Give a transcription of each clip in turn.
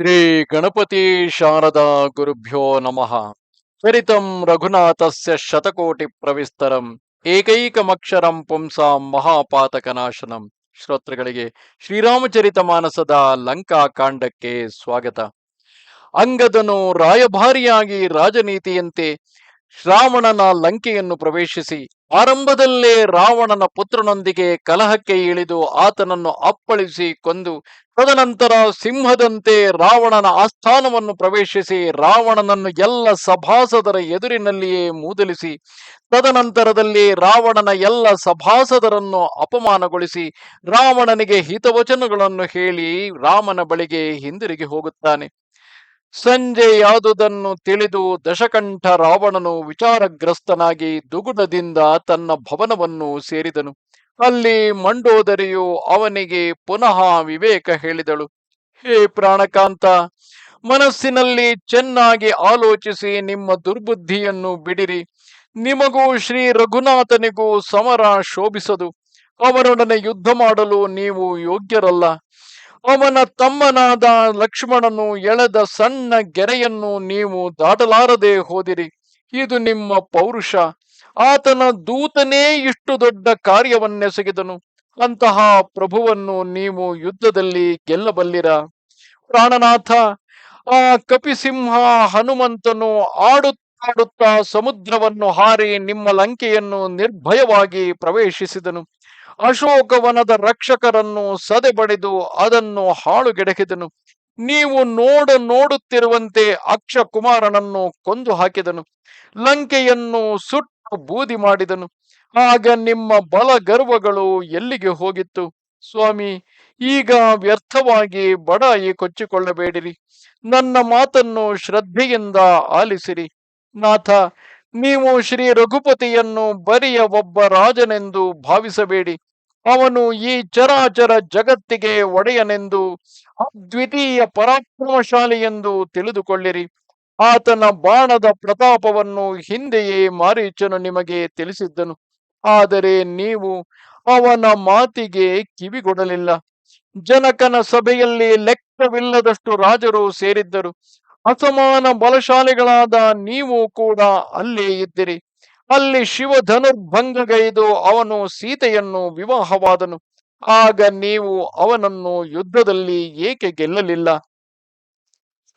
ಶ್ರೀ ಗಣಪತಿ ಶಾರದಾ ಗುರುಭ್ಯೋ ನಮಃ. ಚರಿತಂ ರಘುನಾಥಸ್ಯ ಶತಕೋಟಿ ಪ್ರವಿಸ್ತರಂ, ಏಕೈಕಮಕ್ಷರಂ ಪುಂಸಾಂ ಮಹಾಪಾತಕನಾಶನಂ. ಶ್ರೋತೃಗಳಿಗೆ ಶ್ರೀರಾಮಚರಿತ ಮಾನಸದ ಲಂಕಾ ಕಾಂಡಕ್ಕೆ ಸ್ವಾಗತ. ಅಂಗದನು ರಾಯಭಾರಿಯಾಗಿ ರಾಜನೀತಿಯಂತೆ ಶ್ರಾವಣನ ಲಂಕೆಯನ್ನು ಪ್ರವೇಶಿಸಿ ಆರಂಭದಲ್ಲೇ ರಾವಣನ ಪುತ್ರನೊಂದಿಗೆ ಕಲಹಕ್ಕೆ ಇಳಿದು ಆತನನ್ನು ಅಪ್ಪಳಿಸಿ ಕೊಂದು, ತದನಂತರ ಸಿಂಹದಂತೆ ರಾವಣನ ಆಸ್ಥಾನವನ್ನು ಪ್ರವೇಶಿಸಿ ರಾವಣನನ್ನು ಎಲ್ಲ ಸಭಾಸದರ ಎದುರಿನಲ್ಲಿಯೇ ಮೂದಲಿಸಿ, ತದನಂತರದಲ್ಲಿ ರಾವಣನ ಎಲ್ಲ ಸಭಾಸದರನ್ನು ಅಪಮಾನಗೊಳಿಸಿ ರಾವಣನಿಗೆ ಹಿತವಚನಗಳನ್ನು ಹೇಳಿ ರಾಮನ ಬಳಿಗೆ ಹಿಂದಿರುಗಿ ಹೋಗುತ್ತಾನೆ. ಸಂಜೆಯಾದುದನ್ನು ತಿಳಿದು ದಶಕಂಠ ರಾವಣನು ವಿಚಾರಗ್ರಸ್ತನಾಗಿ ದುಗುಡದಿಂದ ತನ್ನ ಭವನವನ್ನು ಸೇರಿದನು. ಅಲ್ಲಿ ಮಂಡೋದರಿಯು ಅವನಿಗೆ ಪುನಃ ವಿವೇಕ ಹೇಳಿದಳು. ಹೇ ಪ್ರಾಣಕಾಂತ, ಮನಸ್ಸಿನಲ್ಲಿ ಚೆನ್ನಾಗಿ ಆಲೋಚಿಸಿ ನಿಮ್ಮ ದುರ್ಬುದ್ಧಿಯನ್ನು ಬಿಡಿರಿ. ನಿಮಗೂ ಶ್ರೀ ರಘುನಾಥನಿಗೂ ಸಮರ ಶೋಭಿಸದು. ಅವರೊಡನೆ ಯುದ್ಧ ಮಾಡಲು ನೀವು ಯೋಗ್ಯರಲ್ಲ. ಅವನ ತಮ್ಮನಾದ ಲಕ್ಷ್ಮಣನು ಎಳೆದ ಸಣ್ಣ ಗೆರೆಯನ್ನು ನೀವು ದಾಟಲಾರದೆ ಹೋದಿರಿ. ಇದು ನಿಮ್ಮ ಪೌರುಷ. ಆತನ ದೂತನೇ ಇಷ್ಟು ದೊಡ್ಡ ಕಾರ್ಯವನ್ನೆಸಗಿದನು. ಅಂತಹ ಪ್ರಭುವನ್ನು ನೀವು ಯುದ್ಧದಲ್ಲಿ ಗೆಲ್ಲಬಲ್ಲಿರ? ಪ್ರಾಣನಾಥ, ಆ ಕಪಿಸಿಂಹ ಹನುಮಂತನು ಆಡುತ್ತಾಡುತ್ತಾ ಸಮುದ್ರವನ್ನು ಹಾರಿ ನಿಮ್ಮ ಲಂಕೆಯನ್ನು ನಿರ್ಭಯವಾಗಿ ಪ್ರವೇಶಿಸಿದನು. ಅಶೋಕವನದ ರಕ್ಷಕರನ್ನು ಸದೆಬಡಿದು ಅದನ್ನು ಹಾಳುಗೆಡಹಿದನು ನೀವು ನೋಡ ನೋಡುತ್ತಿರುವಂತೆ ಅಕ್ಷ ಕುಮಾರನನ್ನು ಕೊಂದು ಹಾಕಿದನು ಲಂಕೆಯನ್ನು ಸುಟ್ಟು ಬೂದಿ ಮಾಡಿದನು. ಆಗ ನಿಮ್ಮ ಬಲ ಗರ್ವಗಳು ಎಲ್ಲಿಗೆ ಹೋಗಿತ್ತು? ಸ್ವಾಮಿ, ಈಗ ವ್ಯರ್ಥವಾಗಿ ಬಡಾಯಿ ಕೊಚ್ಚಿಕೊಳ್ಳಬೇಡಿರಿ. ನನ್ನ ಮಾತನ್ನು ಶ್ರದ್ಧೆಯಿಂದ ಆಲಿಸಿರಿ. ನಾಥ, ನೀವು ಶ್ರೀ ರಘುಪತಿಯನ್ನು ಬರಿಯ ಒಬ್ಬ ರಾಜನೆಂದು ಭಾವಿಸಬೇಡಿ. ಅವನು ಈ ಚರಾಚರ ಜಗತ್ತಿಗೆ ಒಡೆಯನೆಂದು, ಅದ್ವಿತೀಯ ಪರಾಕ್ರಮಶಾಲಿ ಎಂದು ತಿಳಿದುಕೊಳ್ಳಿರಿ. ಆತನ ಬಾಣದ ಪ್ರತಾಪವನ್ನು ಹಿಂದೆಯೇ ಮಾರೀಚನು ನಿಮಗೆ ತಿಳಿಸಿದ್ದನು. ಆದರೆ ನೀವು ಅವನ ಮಾತಿಗೆ ಕಿವಿಗೊಡಲಿಲ್ಲ. ಜನಕನ ಸಭೆಯಲ್ಲಿ ಲೆಕ್ಕವಿಲ್ಲದಷ್ಟು ರಾಜರು ಸೇರಿದ್ದರು. ಅಸಮಾನ ಬಲಶಾಲಿಗಳಾದ ನೀವು ಕೂಡ ಅಲ್ಲೇ ಇದ್ದಿರಿ. ಅಲ್ಲಿ ಶಿವ ಧನುರ್ಭಂಗಗೈದು ಅವನು ಸೀತೆಯನ್ನು ವಿವಾಹವಾದನು. ಆಗ ನೀವು ಅವನನ್ನು ಯುದ್ಧದಲ್ಲಿ ಏಕೆ ಗೆಲ್ಲಲಿಲ್ಲ?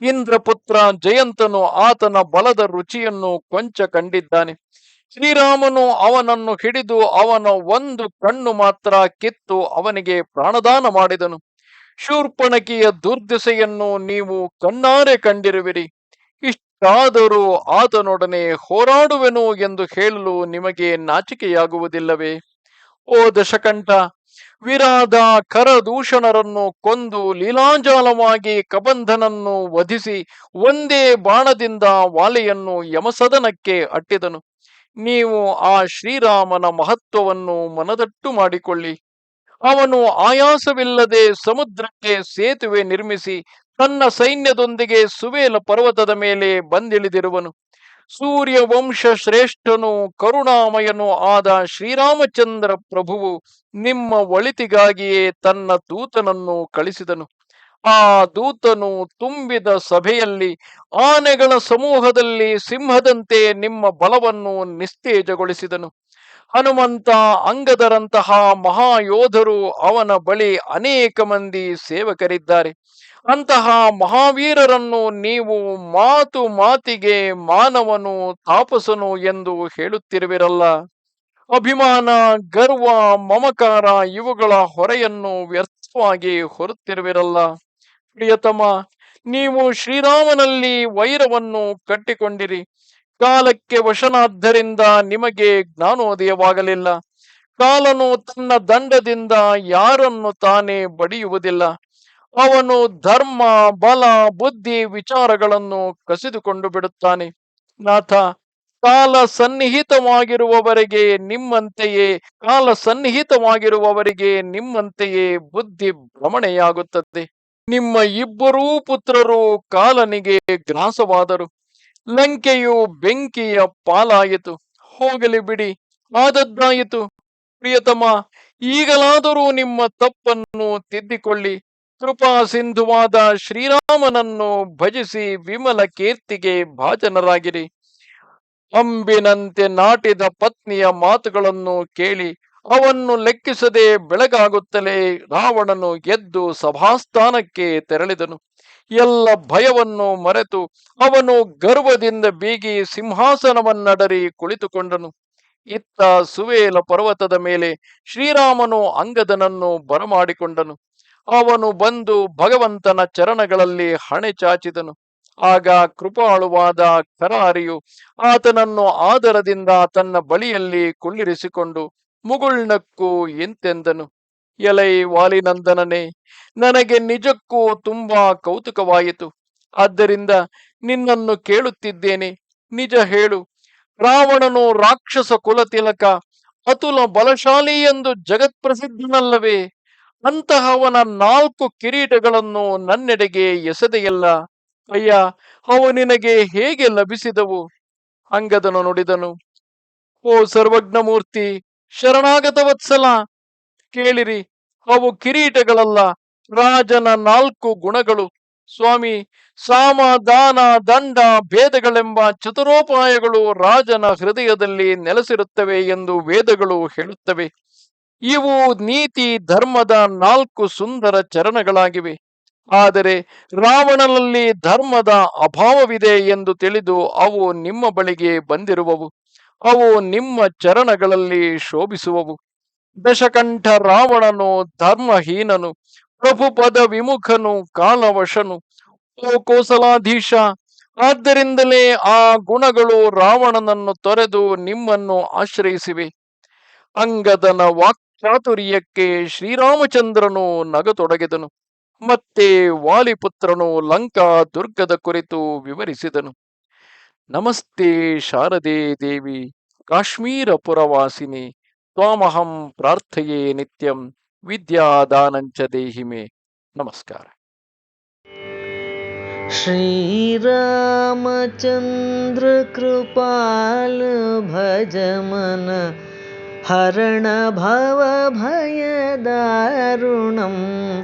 ಇಂದ್ರಪುತ್ರ ಜಯಂತನು ಆತನ ಬಲದ ರುಚಿಯನ್ನು ಕೊಂಚ ಕಂಡಿದ್ದಾನೆ. ಶ್ರೀರಾಮನು ಅವನನ್ನು ಹಿಡಿದು ಅವನ ಒಂದು ಕಣ್ಣು ಮಾತ್ರ ಕಿತ್ತು ಅವನಿಗೆ ಪ್ರಾಣದಾನ ಮಾಡಿದನು. ಶೂರ್ಪಣಕಿಯ ದುರ್ದಿಸೆಯನ್ನು ನೀವು ಕಣ್ಣಾರೆ ಕಂಡಿರುವಿರಿ. ಇಷ್ಟಾದರೂ ಆತನೊಡನೆ ಹೋರಾಡುವೆನು ಎಂದು ಹೇಳಲು ನಿಮಗೆ ನಾಚಿಕೆಯಾಗುವುದಿಲ್ಲವೇ? ಓ ದಶಕಂಠ ವಿರಾದ ಕರದೂಷಣರನ್ನು ಕೊಂದು ಲೀಲಾಂಜಾಲವಾಗಿ ಕಬಂಧನನ್ನು ವಧಿಸಿ ಒಂದೇ ಬಾಣದಿಂದ ವಾಲೆಯನ್ನು ಯಮಸದನಕ್ಕೆ ಅಟ್ಟಿದನು. ನೀವು ಆ ಶ್ರೀರಾಮನ ಮಹತ್ವವನ್ನು ಮನದಟ್ಟು ಮಾಡಿಕೊಳ್ಳಿ. ಅವನು ಆಯಾಸವಿಲ್ಲದೆ ಸಮುದ್ರಕ್ಕೆ ಸೇತುವೆ ನಿರ್ಮಿಸಿ ತನ್ನ ಸೈನ್ಯದೊಂದಿಗೆ ಸುವೇಲ ಪರ್ವತದ ಮೇಲೆ ಬಂದಿಳಿದಿರುವನು. ಸೂರ್ಯ ವಂಶ ಶ್ರೇಷ್ಠನು, ಕರುಣಾಮಯನು ಆದ ಶ್ರೀರಾಮಚಂದ್ರ ಪ್ರಭುವು ನಿಮ್ಮ ಒಳಿತಿಗಾಗಿಯೇ ತನ್ನ ದೂತನನ್ನು ಕಳಿಸಿದನು. ಆ ದೂತನು ತುಂಬಿದ ಸಭೆಯಲ್ಲಿ, ಆನೆಗಳ ಸಮೂಹದಲ್ಲಿ ಸಿಂಹದಂತೆ ನಿಮ್ಮ ಬಲವನ್ನು ನಿಸ್ತೇಜಗೊಳಿಸಿದನು. ಹನುಮಂತ ಅಂಗದರಂತಹ ಮಹಾಯೋಧರು ಅವನ ಬಳಿ ಅನೇಕ ಮಂದಿ ಸೇವಕರಿದ್ದಾರೆ. ಅಂತಹ ಮಹಾವೀರರನ್ನು ನೀವು ಮಾತು ಮಾತಿಗೆ ಮಾನವನು ತಾಪಸನು ಎಂದು ಹೇಳುತ್ತಿರುವಿರಲ್ಲ. ಅಭಿಮಾನ, ಗರ್ವ, ಮಮಕಾರ ಇವುಗಳ ಹೊರೆಯನ್ನು ವ್ಯರ್ಥವಾಗಿ ಹೊರುತ್ತಿರುವಿರಲ್ಲ. ಪ್ರಿಯತಮ, ನೀವು ಶ್ರೀರಾಮನಲ್ಲಿ ವೈರವನ್ನು ಕಟ್ಟಿಕೊಂಡಿರಿ. ಕಾಲಕ್ಕೆ ವಶನಾದ್ದರಿಂದ ನಿಮಗೆ ಜ್ಞಾನೋದಯವಾಗಲಿಲ್ಲ. ಕಾಲನು ತನ್ನ ದಂಡದಿಂದ ಯಾರನ್ನು ತಾನೇ ಬಡಿಯುವುದಿಲ್ಲ. ಅವನು ಧರ್ಮ, ಬಲ, ಬುದ್ಧಿ ವಿಚಾರಗಳನ್ನು ಕಸಿದುಕೊಂಡು ಬಿಡುತ್ತಾನೆ. ನಾಥ, ಕಾಲ ಸನ್ನಿಹಿತವಾಗಿರುವವರೆಗೆ ನಿಮ್ಮಂತೆಯೇ, ಕಾಲ ಸನ್ನಿಹಿತವಾಗಿರುವವರಿಗೆ ನಿಮ್ಮಂತೆಯೇ ಬುದ್ಧಿ ಭ್ರಮಣೆಯಾಗುತ್ತದೆ. ನಿಮ್ಮ ಇಬ್ಬರೂ ಪುತ್ರರು ಕಾಲನಿಗೆ ಗ್ರಾಸವಾದರು. ಲಂಕೆಯು ಬೆಂಕಿಯ ಪಾಲಾಯಿತು. ಹೋಗಲಿ ಬಿಡಿ, ಆದದ್ದಾಯಿತು. ಪ್ರಿಯತಮ, ಈಗಲಾದರೂ ನಿಮ್ಮ ತಪ್ಪನ್ನು ತಿದ್ದಿಕೊಳ್ಳಿ. ಕೃಪಾ ಸಿಂಧುವಾದ ಶ್ರೀರಾಮನನ್ನು ಭಜಿಸಿ ವಿಮಲ ಕೀರ್ತಿಗೆ ಭಾಜನರಾಗಿರಿ. ಅಂಬಿನಂತೆ ನಾಟಿದ ಪತ್ನಿಯ ಮಾತುಗಳನ್ನು ಕೇಳಿ ಅವನ್ನು ಲೆಕ್ಕಿಸದೆ ಬೆಳಗಾಗುತ್ತಲೇ ರಾವಣನು ಎದ್ದು ಸಭಾಸ್ಥಾನಕ್ಕೆ ತೆರಳಿದನು. ಎಲ್ಲ ಭಯವನ್ನು ಮರೆತು ಅವನು ಗರ್ವದಿಂದ ಬೀಗಿ ಸಿಂಹಾಸನವನ್ನಡರಿ ಕುಳಿತುಕೊಂಡನು. ಇತ್ತ ಸುವೇಲ ಪರ್ವತದ ಮೇಲೆ ಶ್ರೀರಾಮನು ಅಂಗದನನ್ನು ಬರಮಾಡಿಕೊಂಡನು. ಅವನು ಬಂದು ಭಗವಂತನ ಚರಣಗಳಲ್ಲಿ ಹಣೆ ಚಾಚಿದನು. ಆಗ ಕೃಪಾಳುವಾದ ಕರಾರಿಯು ಆತನನ್ನು ಆದರದಿಂದ ತನ್ನ ಬಳಿಯಲ್ಲಿ ಕುಳ್ಳಿರಿಸಿಕೊಂಡು ಮುಗುಳ್ನಕ್ಕೂ ಎಂತೆಂದನು? ಎಲೈ ವಾಲಿನಂದನನೇ, ನನಗೆ ನಿಜಕ್ಕೂ ತುಂಬಾ ಕೌತುಕವಾಯಿತು. ಆದ್ದರಿಂದ ನಿನ್ನನ್ನು ಕೇಳುತ್ತಿದ್ದೇನೆ. ನಿಜ ಹೇಳು, ರಾವಣನು ರಾಕ್ಷಸ ಕುಲತಿಲಕ ಅತುಲ ಬಲಶಾಲಿ ಎಂದು ಜಗತ್ಪ್ರಸಿದ್ಧನಲ್ಲವೇ? ಅಂತಹವನ ನಾಲ್ಕು ಕಿರೀಟಗಳನ್ನು ನನ್ನೆಡೆಗೆ ಎಸೆದೆಯಲ್ಲ? ಅಯ್ಯ, ಅವು ನಿನಗೆ ಹೇಗೆ ಲಭಿಸಿದವು? ಅಂಗದನು ನುಡಿದನು. ಓ ಸರ್ವಜ್ಞಮೂರ್ತಿ ಶರಣಾಗತ ವತ್ಸಲ ಕೇಳಿರಿ, ಅವು ಕಿರೀಟಗಳಲ್ಲ, ರಾಜನ ನಾಲ್ಕು ಗುಣಗಳು. ಸ್ವಾಮಿ ಸಾಮ ದಾನ ದಂಡ ಭೇದಗಳೆಂಬ ಚತುರೋಪಾಯಗಳು ರಾಜನ ಹೃದಯದಲ್ಲಿ ನೆಲೆಸಿರುತ್ತವೆ ಎಂದು ವೇದಗಳು ಹೇಳುತ್ತವೆ. ಇವು ನೀತಿ ಧರ್ಮದ ನಾಲ್ಕು ಸುಂದರ ಚರಣಗಳಾಗಿವೆ. ಆದರೆ ರಾವಣನಲ್ಲಿ ಧರ್ಮದ ಅಭಾವವಿದೆ ಎಂದು ತಿಳಿದು ಅವು ನಿಮ್ಮ ಬಳಿಗೆ ಬಂದಿರುವವು. ಅವು ನಿಮ್ಮ ಚರಣಗಳಲ್ಲಿ ಶೋಭಿಸುವವು. ದಶಕಂಠ ರಾವಣನು ಧರ್ಮಹೀನನು ಪ್ರಭುಪದ ವಿಮುಖನು, ಕಾಲವಶನು. ಓ ಕೋಸಲಾಧೀಶ, ಆದ್ದರಿಂದಲೇ ಆ ಗುಣಗಳು ರಾವಣನನ್ನು ತೊರೆದು ನಿಮ್ಮನ್ನು ಆಶ್ರಯಿಸಿವೆ. ಅಂಗದನ ವಾಕ್ಚಾತುರ್ಯಕ್ಕೆ ಶ್ರೀರಾಮಚಂದ್ರನು ನಗತೊಡಗಿದನು. ಮತ್ತೆ ವಾಲಿಪುತ್ರನು ಲಂಕಾ ದುರ್ಗದ ಕುರಿತು ವಿವರಿಸಿದನು. नमस्ते शारदे देवि काश्मीरपुरवासिनि त्वामहं प्रार्थये नित्यं विद्यादानञ्च देहि मे। नमस्कार। श्रीरामचन्द्रकृपालभजमन हरण भवभयदारुणम्